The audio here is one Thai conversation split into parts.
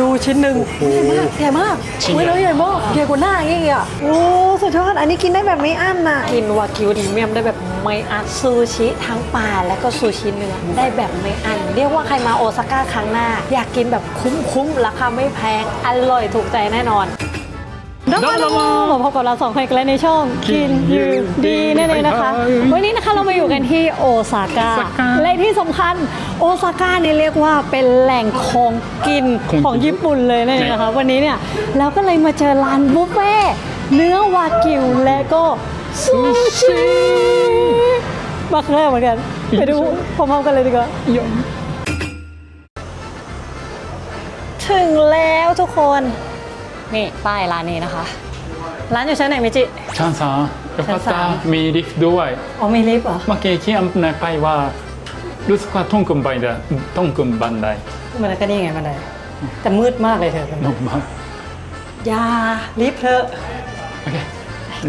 ดูชิ้นหนึ่งโอ้โห ใหญ่มากชิ้นใหญ่ใหญ่มากเฮ้ยแล้วใหญ่มากใหญ่กว่าหน้าอย่างเงี้ยโอ้สุดยอดอันนี้กินได้แบบไม่อั้นนะกินวากิวพรีเมียมได้แบบไม่อั้นซูชิทั้งปลาและก็ซูชิเนื้อได้แบบไม่อั้นเรียกว่าใครมาโอซาก้าครั้งหน้า อยากกินแบบคุ้มๆราคาไม่แพงอร่อยถูกใจแน่นอนน้องมาดูมาพบกับเราสองคนอีกแล้วในช่องกินยูดีนั่นเองนะคะ วันนี้นะคะเรามาอยู่กันที่โอซาก้าโอซาก้าและที่สำคัญ โอซาก้านี่เรียกว่าเป็นแหล่งของกินของญี่ปุ่นเลยนะคะวันนี้เนี่ยเราก็เลยมาเจอร้านบุฟเฟ่เนื้อวากิวและก็ซูชิมาแรกเหมือนกัน ไปดูพร้อมกันเลยดีกว่าถึงแล้วทุกคน นี่ป้ายร้านนี้นะคะ ร้านอยู่ชั้นไหนมิจิ ชั้นสามแล้วก็จมีลิฟต์ด้วย อ๋อมีลิฟต์เหรอ เมื่อกี้ที่อำนายไปว่า รู้สึกว่าต้องขึ้นบันไดต้องขึ้นบันไดมันก็นี่ไงมันไดแต่มืดมากเลยเธอนุ่มมากอย่าลิฟต์เถอะโอเค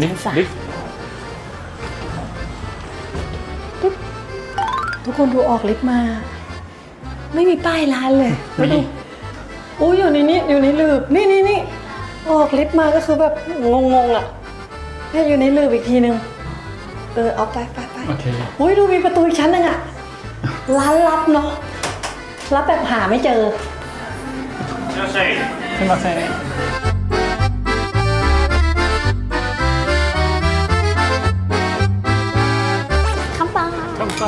ลิฟต์ชั้นสามลิฟต์ทุกคนดูออกลิฟต์มา ไม่มีป้ายร้านเลยมีดูอู้อยู่ในนี้อยู่ในลืบนี่นี่นี่ออกลิฟต์มาก็คือแบบงงๆอะเนี่ยอยู่ในลืบอีกทีนึงเออเอาไปไปไปโอเคอุ้ยดูมีประตูอีกชั้นหนึงอะ ร้านลับเนาะรับแบบหาไม่เจอ すみませんคำปัง 乾杯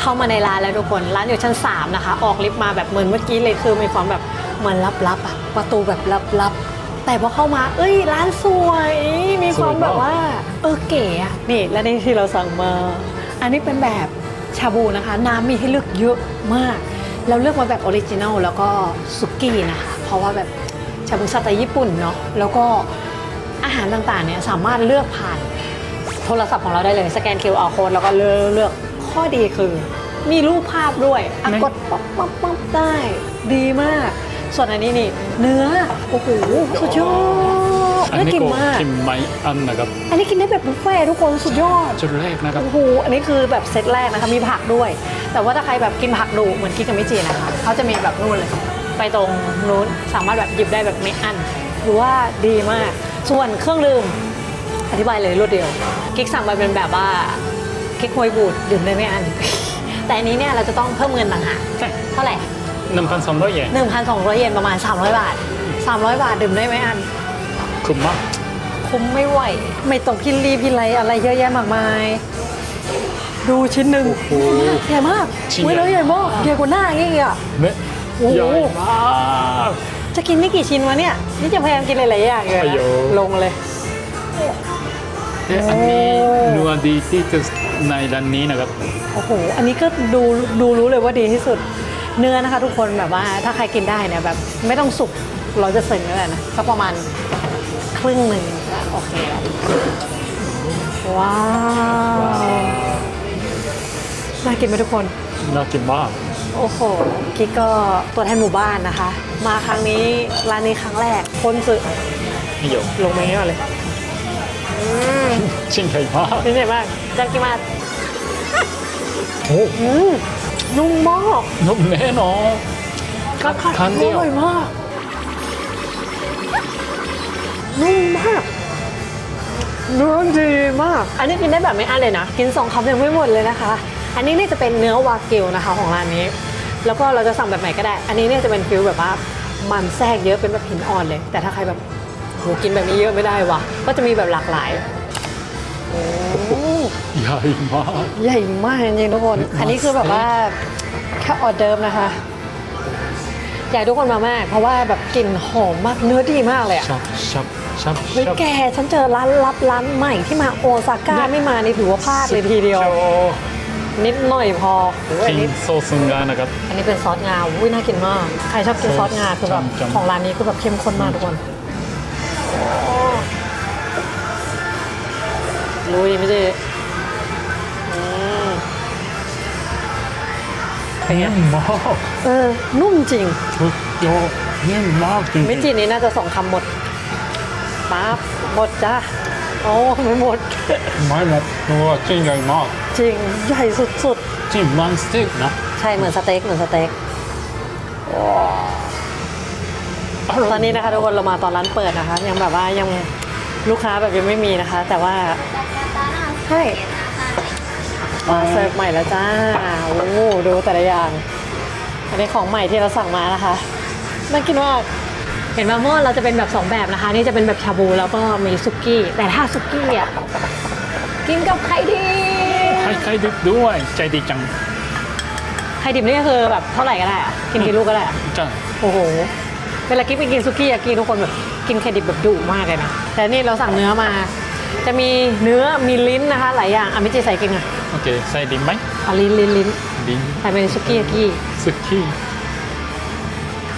เข้ามาในร้านแล้วทุกคน ร้านอยู่ชั้น 3 นะคะ ออกลิฟต์มาแบบเหมือนเมื่อกี้เลยคือมีความแบบเหมือนลับๆอะประตูแบบลับๆ แต่พอเข้ามา เอ้ย ร้านสวย มีความแบบว่า เออเก๋อะนี่และนี่ที่เราสั่งมา อันนี้เป็นแบบชาบูนะคะ น้ำมีให้เลือกเยอะมาก เราเลือกมาแบบออริจินัลแล้วก็สุกี้นะคะ เพราะว่าแบบชาบูสไตล์ญี่ปุ่นเนาะแล้วก็อาหารต่างๆเนี่ยสามารถเลือกผ่านโทรศัพท์ของเราได้เลยสแกน QR code แล้วก็เลือกเลือกข้อดีคือ มีรูปภาพด้วยอะไม่กดปั๊บปั๊บปั๊บได้ ดีมาก ส่วนอันนี้นี่ เนื้อ โอ้โหสุดยอดอันน่านี้กินก็มากกินไม่อันนะครับ อันนี้กินได้แบบบุฟเฟ่ต์ทุกคนสุดยอดจุดแรกนะครับโอ้โหอันนี้คือแบบเซตแรกนะคะมีผักด้วย แต่ว่าถ้าใครแบบกินผักดุเหมือนกินกับมิจินะคะเขาจะมีแบบนู่นเลย ไปตรงนู้นสามารถแบบหยิบได้แบบไม่อั้นหรือว่าดีมาก ส่วนเครื่องดื่มอธิบายเลยรวดเดียวกิ๊กสั่งมาเป็นแบบว่ากิ๊กฮวยบูดดื่มได้ไม่อันแต่อันนี้เนี่ยเราจะต้องเพิ่มเงินต่างหากใช่เท่าไหร่ หนึ่งพันสองร้อยเยน1,200 เยนประมาณ 300 บาท 300 บาทดื่มได้ไม่อัน คุ้มมากคุ้มไม่ไหว ไม่ต้องพิลีพิไรอะไรเยอะแยะมากมาย ดูชิ้นหนึ่งโอ้โห ใหญ่มากชิ้นเว้ยใหญ่แล้วใหญ่มากใหญ่กว่าหน้าอย่างเงี้ยเนี่ยโอ้โห ใหญ่มาก จะกินไม่กี่ชิ้นวะเนี่ย นี่จะพยายามกินหลายๆอย่างเลยอายุนะลงเลย แต่อันนี้เนื้อดีที่สุดในร้านนี้นะครับ โอ้โห อันนี้ก็ดูดูรู้เลยว่าดีที่สุด เนื้อนะคะ ทุกคนแบบว่าถ้าใครกินได้เนี่ยแบบไม่ต้องสุกร้อยเปอร์เซ็นต์ก็ได้นะสักประมาณครึ่งหนึ่งก็โอเคแล้วว้าวน่ากินไหมทุกคน น่ากินมาก โอ้โหกิ๊กก็ตัวแทนหมู่บ้านนะคะ มาครั้งนี้ร้านนี้ครั้งแรกคนสึนี่โยลงไปนี้ก่อนเลยอืมชิ้นใหญ่มากนี่ใหญ่มากจังกิมาโอ้อืม นุ่มมากนุ่มแน่นอนกระผัดทานเดียวอร่อยมาก นุ่มมากเนื้อดีมาก อันนี้กินได้แบบไม่อั้นเลยนะ กินสองคำยังไม่หมดเลยนะคะ อันนี้เนี่ยจะเป็นเนื้อวากิวนะคะของร้านนี้ แล้วก็เราจะสั่งแบบไหนก็ได้ อันนี้เนี่ยจะเป็นฟิลแบบว่ามันแทรกเยอะเป็นแบบหินอ่อนเลย แต่ถ้าใครแบบโหกินแบบนี้เยอะไม่ได้วะก็จะมีแบบหลากหลาย โอ้ ใหญ่มาก ใหญ่มากจริงๆทุกคน อันนี้คือแบบว่าแค่ออเดิร์ฟนะคะ อยากให้ทุกคนมามาก เพราะว่าแบบกลิ่นหอมมากเนื้อดีมากเลยอะชับชับชับเฮ้ยชับแกฉันเจอร้านลับร้านใหม่ที่มาโอซาก้าไม่มานี่ถือว่าพลาดเลยทีเดียวโชนิดหน่อยพอโอ้ยอันกินนี้ โซซึงานะครับ อันนี้เป็นซอสงาอุ้ยน่ากินมาก ใครชอบกินซอสงาคือแบบจำๆ ของร้านนี้คือแบบเข้มข้นมากทุกคนลุยไม่ใช่ เป็นไงนิ่มมากเออ นุ่มจริง สุดยอดนิ่มมากจริงๆ มิจินี้น่าจะสองคำหมดปั๊บหมดจ้าโอ้ไม่หมด ไม่หมดตัวจริงใหญ่มากจริง ใหญ่สุดจริงมันสเต็กนะใช่เหมือนสเต็กเหมือนสเต็กอร่อยตอนนี้นะคะทุกคนเรามาตอนร้านเปิดนะคะ ยังแบบว่ายังลูกค้าแบบยังไม่มีนะคะ แต่ว่าใช่ มาเสิร์ฟใหม่แล้วจ้าโอ้โหดูแต่ละอย่าง อันนี้ของใหม่ที่เราสั่งมานะคะน่ากินมากเห็นว่าหม้อเราจะเป็นแบบสองแบบนะคะ นี่จะเป็นแบบชาบูแล้วก็มีซุกี้ แต่ถ้าซุกี้อะกินกับไข่ดิบใครใครดึกด้วยใจดีจัง ไข่ดิบนี่ก็คือแบบเท่าไหร่ก็ได้อะกินกี่ลูกก็ได้อะจ้าโอ้โหเวลากิ๊บไปกินซุกี้ยากิทุกคนแบบกินไข่ดิบแบบดุมากเลยนะแต่นี่เราสั่งเนื้อมา จะมีเนื้อมีลิ้นนะคะ หลายอย่างอะไม่จีใส่กินอะ โอเค ใส่ดินไหมเอาลิ้นลิ้นลิ้นดินใส่เป็นซุกี้ยากิสุกี้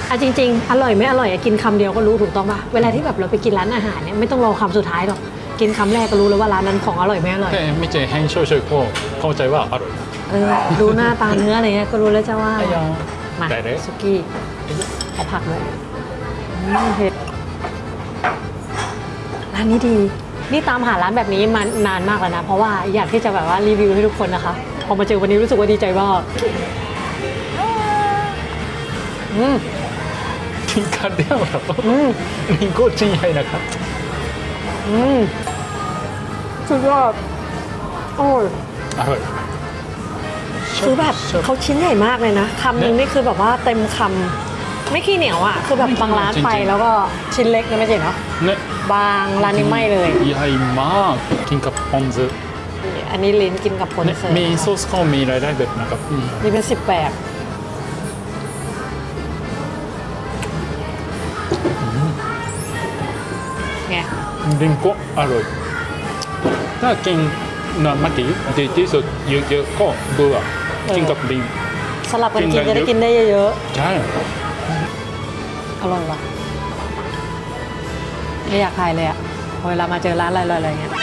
อะจริง ๆ อร่อยไม่อร่อยอะกินคำเดียวก็รู้ถูกต้องป่ะ เวลาที่แบบเราไปกินร้านอาหารเนี่ยไม่ต้องรอคำสุดท้ายหรอก กินคำแรกก็รู้แล้วว่าร้านนั้นของอร่อยไม่อร่อย แต่ไม่เจอแห้งช่วยๆก็เข้าใจว่าอร่อยเออ ดูหน้าตาเนื้ออะไรเงี้ยก็รู้แล้วจ้าว่า อายามาได้เลยซุกี้เอาผักเลยอืมเผ็ดร้านนี้ดี นี่ตามหาร้านแบบนี้มานานมากแล้วนะ เพราะว่าอยากที่จะแบบว่ารีวิวให้ทุกคนนะคะ พอมาเจอวันนี้รู้สึกว่าดีใจมากอืมกินกันเดียวเหรออืมนี่ก็จริงใหญ่นะครับ อืมสุดยอดโอ้ยอร่อยคือแบบชอบเขาชิ้นใหญ่มากเลยนะคำหนึงนี่คือแบบว่าเต็มคำ ไม่ขี้เหนียวอะ คือแบบบางร้านไปแล้วก็ชิ้นเล็กนะไม่ใช่เนาะเนี่ยบางร้านนี้ไม่เลยใหญ่มากกินกับปอนซ์อันนี้ลิ้นกินกับผลเนี่ยเสริมมีโซสก็มีรายได้แบบนะครับอืมมีเป็นสิบแบบ ไงดินก็อร่อยถ้ากินนานมากดีดีที่สุดเยอะๆก็เบื่อกินกับดินสลับกันกิกินนได้จะได้เยอะกินได้เยอะใช่ๆ อร่อยว่ะไม่อยากทายเลยอะพอเวลามาเจอร้านอะไรๆอะไรเงี้ย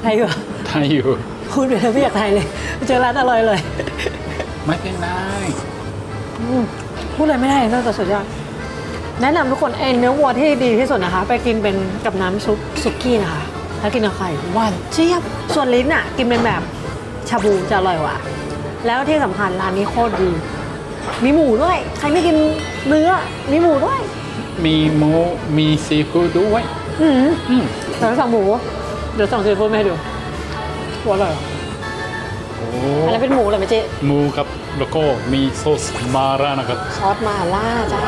ไทยเหรอไทยอยู่ พูดไปแล้วไม่อยากทายเลยเจอร้านอร่อยเลยไม่เป็นไรอืมพูดอะไรไม่ได้นอกจากสุดยอดแนะนำทุกคนเองเนื้อวัวที่ดีที่สุดนะคะ ไปกินเป็นกับน้ำซุปซุกี้นะคะ แล้วกินกับไข่หวานเจี๊ยบส่วนลิ้นอะ กินเป็นแบบชาบูจะอร่อยกว่า แล้วที่สำคัญร้านนี้โคตรดี มีหมูด้วย ใครไม่กินเนื้อ มีหมูด้วย มีหมูมีซีฟู้ดด้วย อืมอืมเดี๋ยวสั่งหมู เดี๋ยวสั่งซีฟู้ดมาให้ดูว่าอร่อยเหรอโอ้อันนั้นเป็นหมูเหรอไม่เจ๊หมูกับแล้วก็มีโซสมารานะครับซอสมาล่าจ้า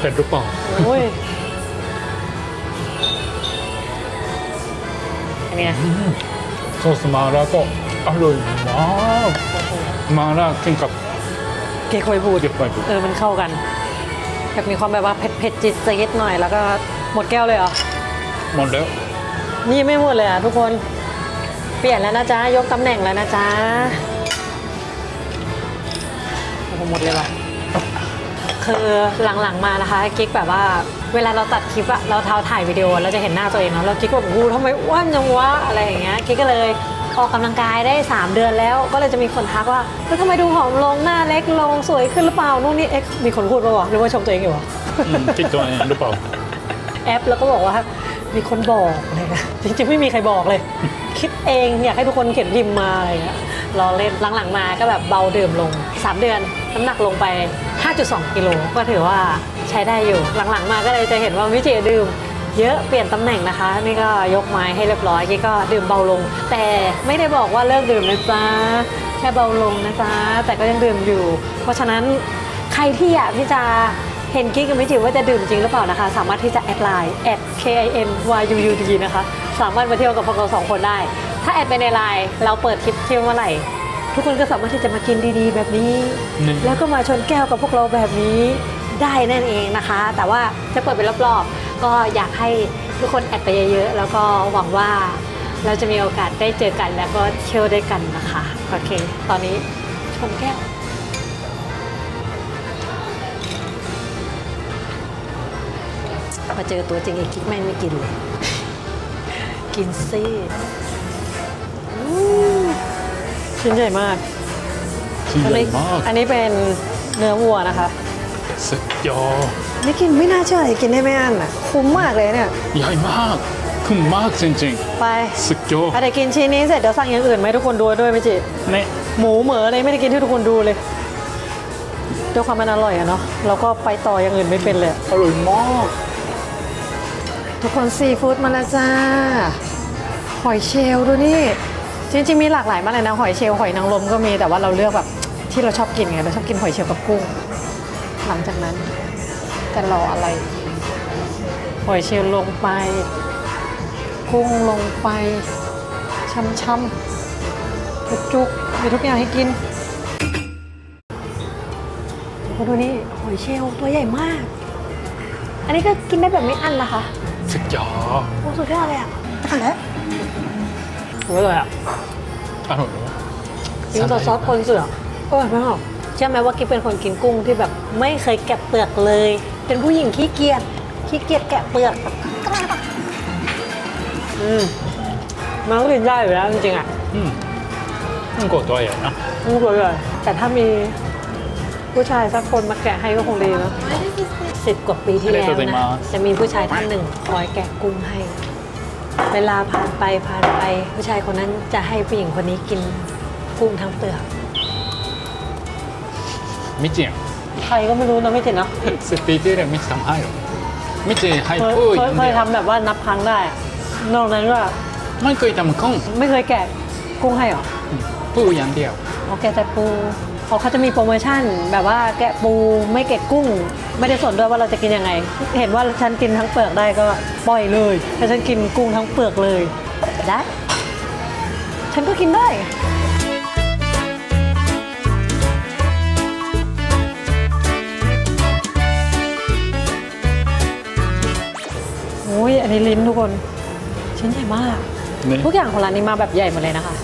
เป็นหรือเปล่าโอ้ยอันเนี้ยโซสมาราก็อร่อยมากมารากินกับเก๊กฮวยบูดเก็บไว้ดูเออมันเข้ากันแบบมีความแบบว่าเผ็ดเผ็ดจิตจิตหน่อยแล้วก็หมดแก้วเลยเหรอ หมดแล้ว นี่ไม่หมดเลยอะทุกคน เปลี่ยนแล้วนะจ๊ะ ยกตำแหน่งแล้วนะจ๊ะโอ้โหหมดเลยว่ะ คือหลังๆมานะคะกิ๊กแบบว่า เวลาเราตัดคลิปอะเราเท้าถ่ายวิดีโอเราจะเห็นหน้าตัวเองเนาะแล้วกิ๊กก็แบบอู้ทำไมอ้วนจังวะอะไรอย่างเงี้ยกิ๊กก็เลย ออกกำลังกายได้ 3 เดือนแล้ว ก็เลยจะมีคนทักว่าเฮ้ยทำไมดูผอมลงหน้าเล็กลงสวยขึ้นหรือเปล่านู่นนี่เอ็กมีคนพูดป่าวะหรือว่าชมตัวเองอยู่วะอืมคิดตัวเองหรือเปล่าแอปแล้วก็บอกว่ามีคนบอกอะไรเงี้ยจริงๆไม่มีใครบอกเลย คิดเองอยากให้ทุกคนเขียนพิมพ์มาอะไรเงี้ยรอเล่นหลังๆมาก็แบบเบาดื่มลง 3 เดือนน้ำหนักลงไป 5.2 กิโลก็ถือว่าใช้ได้อยู่หลังๆมาก็เลยจะเห็นว่าวิจิดื่ม เยอะเปลี่ยนตำแหน่งนะคะ นี่ก็ยกไม้ให้เรียบร้อยกี้ก็ดื่มเบาลง แต่ไม่ได้บอกว่าเลิกดื่มนะจ๊ะแค่เบาลงนะจ๊ะแต่ก็ยังดื่มอยู่ เพราะฉะนั้นใครที่อยากที่จะเห็นกิ๊กกับมิจิว่าจะดื่มจริงหรือเปล่านะคะ สามารถที่จะแอดไลน์แอด K I M Y U U D นะคะ สามารถมาเที่ยวกับพวกเราสองคนได้ ถ้าแอดไปในไลน์เราเปิดทริปเที่ยวเมื่อไหร่ทุกคนก็สามารถที่จะมากินดีๆ แบบนี้นี่แล้วก็มาชนแก้วกับพวกเราแบบนี้ได้นั่นเองนะคะ แต่ว่าจะเปิดเป็นรอบๆ ก็อยากให้ทุกคนแอดไปเยอะๆ แล้วก็หวังว่าเราจะมีโอกาสได้เจอกันแล้วก็เที่ยวด้วยกันนะคะ โอเค ตอนนี้ชนแก้วมาเจอตัวจริงอีกกิ๊กแม่งไม่กินเลย กินซี่อู้ชิ้นใหญ่มากชิ้นอันใหญ่นี้มาก อันนี้เป็นเนื้อวัวนะคะ สุดยอด ไม่กินไม่น่าเชื่อเลยกินได้ไม่อั้นอะคุ้มมากเลยเนี่ย ใหญ่มากคุ้มมากจริงไปๆ สุดยอดอะเดี๋ยวกินชิ้นนี้เสร็จเดี๋ยวสั่งอย่างอื่นไหมาให้ทุกคนดูด้วยไหมจิเนี่ยหมูเหมืออะไรไม่ได้กินให้ทุกคนดูเลยด้วยความมันอร่อยอะเนาะเราก็ไปต่ออย่างอื่นไม่เป็นเลย อร่อยมากทุกคนซีฟู้ดมาแล้วจ้า หอยเชลล์ดูนี่ จริงๆมีหลากหลายมากเลยนะ หอยเชลล์หอยนางรมก็มีแต่ว่าเราเลือกแบบที่เราชอบกินไงเราชอบกินหอยเชลล์กับกุ้ง หลังจากนั้น จะรออะไรหอยเชลล์ลงไปกุ้งลงไปช่ำๆจุกๆมีทุกอย่างให้กินทุกคนดูนี่หอยเชลล์ตัวใหญ่มาก อันนี้ก็กินได้แบบไม่อั้นนะคะ สุดยอดโอ้สุดยอดเลยอะทานแล้วโอ้ยเลยอะอร่อยกินกับซอสคนเสือกอร่อยมากเชื่อไหมว่ากิ๊บเป็นคนกินกุ้งที่แบบไม่เคยแกะเปลือกเลย เป็นผู้หญิงขี้เกียจขี้เกียจแกะเปลือกอืมมันก็กินได้อยู่แล้วจริงๆอะอืมมันก็ตัวใหญ่นะไม่รู้เลยแต่ถ้ามีผู้ชายสักคนมาแกะให้ก็คงดีเนอะสิบกว่าปีที่แล้วนะจะมีผู้ชายท่านหนึ่งคอยแกะกุ้งให้ เวลาผ่านไปผ่านไป ผู้ชายคนนั้นจะให้ผู้หญิงคนนี้กินกุ้งทั้งเปลือก ไม่จริง ใครก็ไม่รู้นะไม่เจ็นเนาะสิบปีที่แล้วไม่ทำให้หรอกไม่จริงให้เคยพูดเคยเคยทำแบบว่านับครั้งได้อะนอกนั้นก็ไม่เคยทำกุ้งไม่เคยแกะกุ้งให้หรอพูดอย่างเดียวเขาแกะแต่ปูเขาเขาจะมีโปรโมชั่นแบบว่าแกะปูไม่แกะกุ้ง ไม่ได้สนด้วยว่าเราจะกินยังไง เห็นว่าฉันกินทั้งเปลือกได้ก็ปล่อยเลยถ้าฉันกินกุ้งทั้งเปลือกเลยได้ฉันก็กินได้ ยอันนี้ลิ้นทุกคน ชิ้นใหญ่มากเนี่ยทุกอย่างของร้านนี้มาแบบใหญ่หมดเลยนะคะ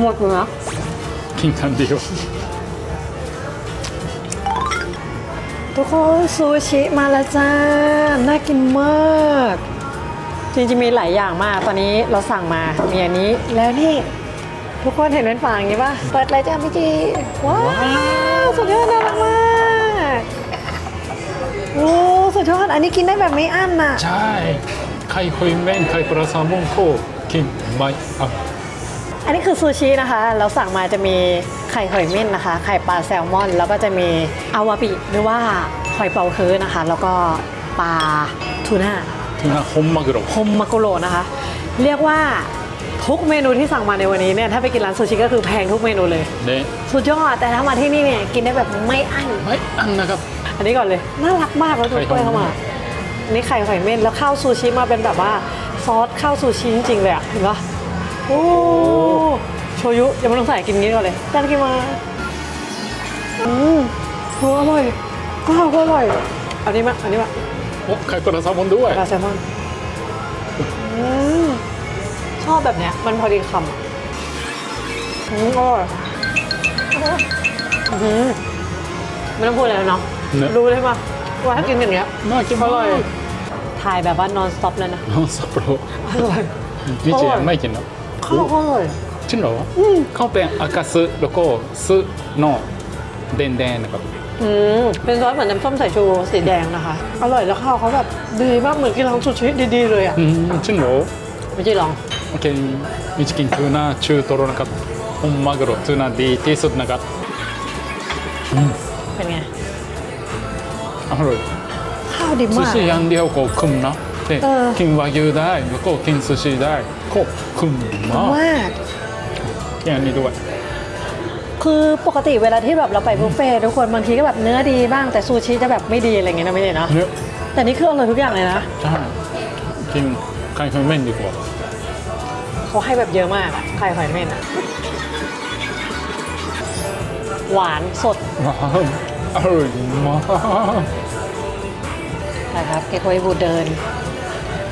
หมดเลยนะกินคำเดียวทุกคนซูชิมาแล้วจ้า น่ากินมาก จริงๆมีหลายอย่างมาก ตอนนี้เราสั่งมา มีอันนี้ แล้วนี่ ทุกคนเห็นเป็นฝางอย่างนี้ป่ะ เปิดเลยจ้าพี่จี ว้าว สุดยอดน่ารักมาก โอ้สุดยอดอันนี้กินได้แบบไม่อั้นน่ะ ใช่ไข่หอยเม่นไข่ปลาแซลมอนก็กินไม่อั้นอันนี้คือซูชินะคะเราสั่งมาจะมีไข่หอยเม่นนะคะ ไข่ปลาแซลมอน แล้วก็จะมีอาวาบิหรือว่าหอยเป๋าฮื้อนะคะ แล้วก็ปลาทูน่าถึงนะฮมมากุโรฮมมาโกโรนะคะ เรียกว่าทุกเมนูที่สั่งมาในวันนี้เนี่ยถ้าไปกินร้านซูชิก็คือแพงทุกเมนูเลยเนี่ยสุดยอดแต่ถ้ามาที่นี่เนี่ยกินได้แบบไม่อั้นไม่อั้นนะครับ อันนี้ก่อนเลย น่ารักมากแล้วดูไข่กล้วยหอยเข้ามาอันนี่ไข่หอยเม่นแล้วข้าวซูชิมาเป็นแบบว่าซอสข้าวซูชิจริงๆเลยอะเห็นปะโอ้โชยุยังไม่ต้องใส่กินงี้ก่อนเลยจานกินมาอืมโหอร่อยข้าวก็อร่อยอันนี้มาอันนี้มาโอ้ไข่ปลาแซลมอนด้วยปลาแซลมอนอืมชอบแบบเนี้ยมันพอดีคำอะอืมอร่อยอืมไม่ต้องพูดอะไรแล้วเนาะ รู้เลยปะว่าถ้ากินอย่างเงี้ย น่ากินเพราะอะยถ่ายแบบว่านอนสต็อปแล้วนะ น้องสับปะอร่อยไม่เจอร่ยไม่กินเนอะข้าวอร่อย จริงเหรอข้าวเป็นอากาซึแล้วก็ซึนอแดงๆนะครับอืม เป็นซอสเหมือนน้ำส้มสายชูสีแดงนะคะ อร่อยแล้วข้าวเขาแบบดีมากเหมือนกินร้านซูชิดีๆเลยอะจริงเหรอ ไม่ใช่ลอง โอเคมิชกินทูน่าชูโตโรนะครับอมมาโกโรทูน่าดีที่สุดนะครับอืม อร่อยข้าวดีมาก ซูชิอย่างเดียวก็คุ้มนะแต่เออ กินวากิวได้แล้วก็กินซูชิได้ก็คุ้มมากมาก อย่างนี้ด้วย คือปกติเวลาที่แบบเราไปบุฟเฟ่ทุกคนบางทีก็แบบเนื้อดีบ้างแต่ซูชิจะแบบไม่ดีอะไรเงี้ยนะไม่ได้เนาะแต่นี่คืออร่อยทุกอย่างเลยนะใช่กินไข่เค็มเม่นดีกว่าเขาให้แบบเยอะมากไข่หอยเม่นอะหวานสดว้าว อร่อยมากนะครับเก๊กฮวยบูเดิน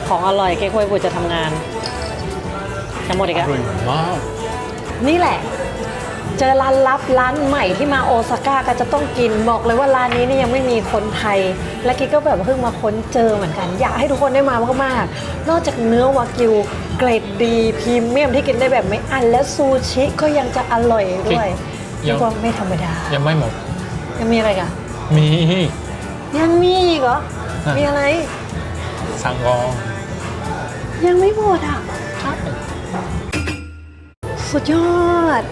ของอร่อยเก๊กฮวยบูจะทำงานจะหมดอีกอแล้วร่อยมากนี่แหละ เจอร้านลับร้านใหม่ที่มาโอซาก้าก็จะต้องกินบอกเลยว่าร้านนี้นี่ยังไม่มีคนไทย และกิ๊กก็แบบเพิ่งมาค้นเจอเหมือนกัน อยากให้ทุกคนได้มามากๆ นอกจากเนื้อวากิวเกรดดีพรีเมียมที่กินได้แบบไม่อันและซูชิก็ยังจะอร่อยด้วยยัเรียงกว่าไม่ธรรมดา ยังไม่หมด ยังมีอะไรกันมียังมีอีกเหรออะมีอะไร สั่งก่อนยังไม่หมดอะ สุดยอด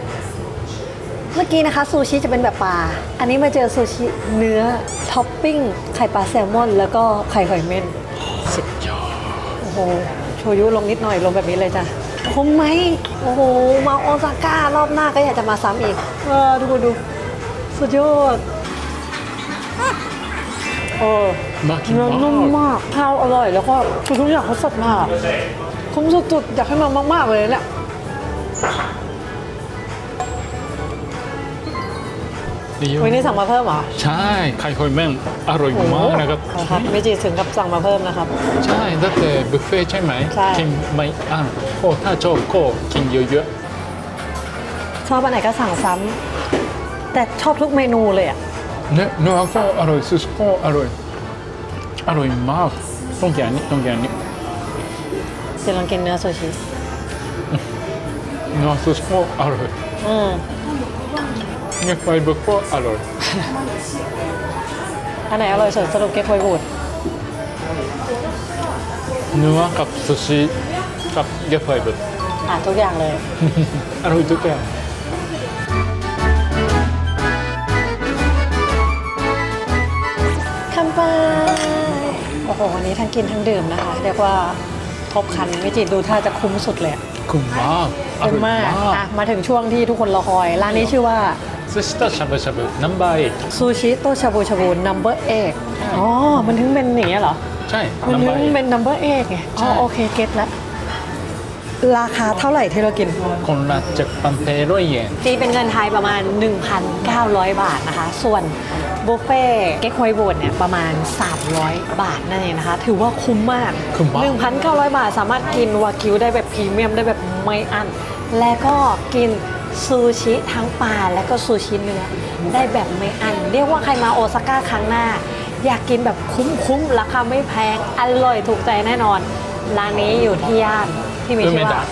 เมื่อกี้นะคะซูชิจะเป็นแบบปลา อันนี้มาเจอซูชิเนื้อท็อปปิ้งไข่ปลาแซลมอน แล้วก็ไข่หอยเม่น สุดยอดโอ้โห โชยุลงนิดหน่อยลงแบบนี้เลยจ้ะคุ้มไหม โอ้โห มาโอซาก้ารอบหน้าก็อยากจะมาซ้ำอีก เออดูดู สุดยอด เออน่ากินเนื้อมาก นุ่มมากข้าวอร่อยแล้วก็ทุกอย่างเขาสดมากคุ้มสุดๆอยากให้มามากๆเลยเนี่ยดีมวันนี้สั่งมาเพิ่มเหรอใช่ไข่คอยแม่งอร่อยมากนะครับ โอ้โหครับไม่จีถึงกับสั่งมาเพิ่มนะครับ ใช่ถ้าเกิบุฟเฟ่ต์ใช่ไหมใช่ กินไม่อั้นโอ้ถ้าชอบก็กินเยอะๆชอบอันไหนก็สั่งซ้ำแต่ชอบทุกเมนูเลยอะ เนื้อเนื้อก็อร่อยซุสก็อร่อย อร่อยมาก ต้องกินอันนี้ต้องกินอันนี้เดี๋ยวลองกินเนื้อซูชิเนื้อซุสก็อร่อยอืมเนื้อไฟเบอร์ก็อร่อย อันไหนอร่อยสุดสรุปเก๊กฮวยบูดเนื้อกับซูชิกับเนื้อไฟเบอร์อะทุกอย่างเลย อร่อยทุกอย่าง โหวันนี้ทั้งกินทั้งดื่มนะคะ เรียกว่าทบคันไม่จิตดูท่าจะคุ้มสุดเลยคุ้มมากคุ้มมากอะมาถึงช่วงที่ทุกคนรอคอย ร้านนี้ชื่อว่าซูชิโตชาบูชาบูนัมเบอร์เอ็กซูชิโตชาบูชาบูนัมเบอร์เอ็กอ๋อ มันถึงเป็นอย่างเงี้ยเหรอ ใช่ มันถึงเป็นนัมเบอร์เอ็กไงอ๋อโอเคเก็ตแล้ว ราคาเท่าไหร่ที่เรากิน คนละจากปัมเทร้อยเยนตีเป็นเงินไทยประมาณ 1,900 บาทนะคะ ส่วนบุฟเฟ่เก๊กฮวยโบดเนี่ยประมาณ 300 บาทนั่นเองนะคะ ถือว่าคุ้มมาก คุ้มมาก 1,900 บาทสามารถกินวากิวได้แบบพรีเมียมได้แบบไม่อั้น และก็กินซูชิทั้งปลาและก็ซูชิเนื้อได้แบบไม่อั้นเรียกว่าใครมาโอซาก้าครั้งหน้า อยากกินแบบคุ้มๆ ราคาไม่แพง อร่อยถูกใจแน่นอน ร้านนี้อยู่ที่ย่าน ที่มีชื่อว่า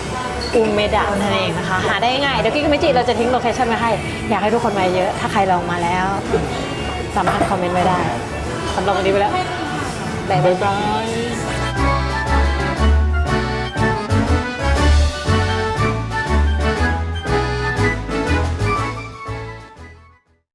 อุเมดะนั่นเองนะคะ หาได้ง่ายเดี๋ยวกี้กไม่จีเราจะทิ้งโลเคชั่นไว้ให้ อยากให้ทุกคนมาเยอะ ถ้าใครลองมาแล้ว สามารถคอมเมนต์ไว้ได้สำหรับวันนี้ไปแล้วบ๊ายบาย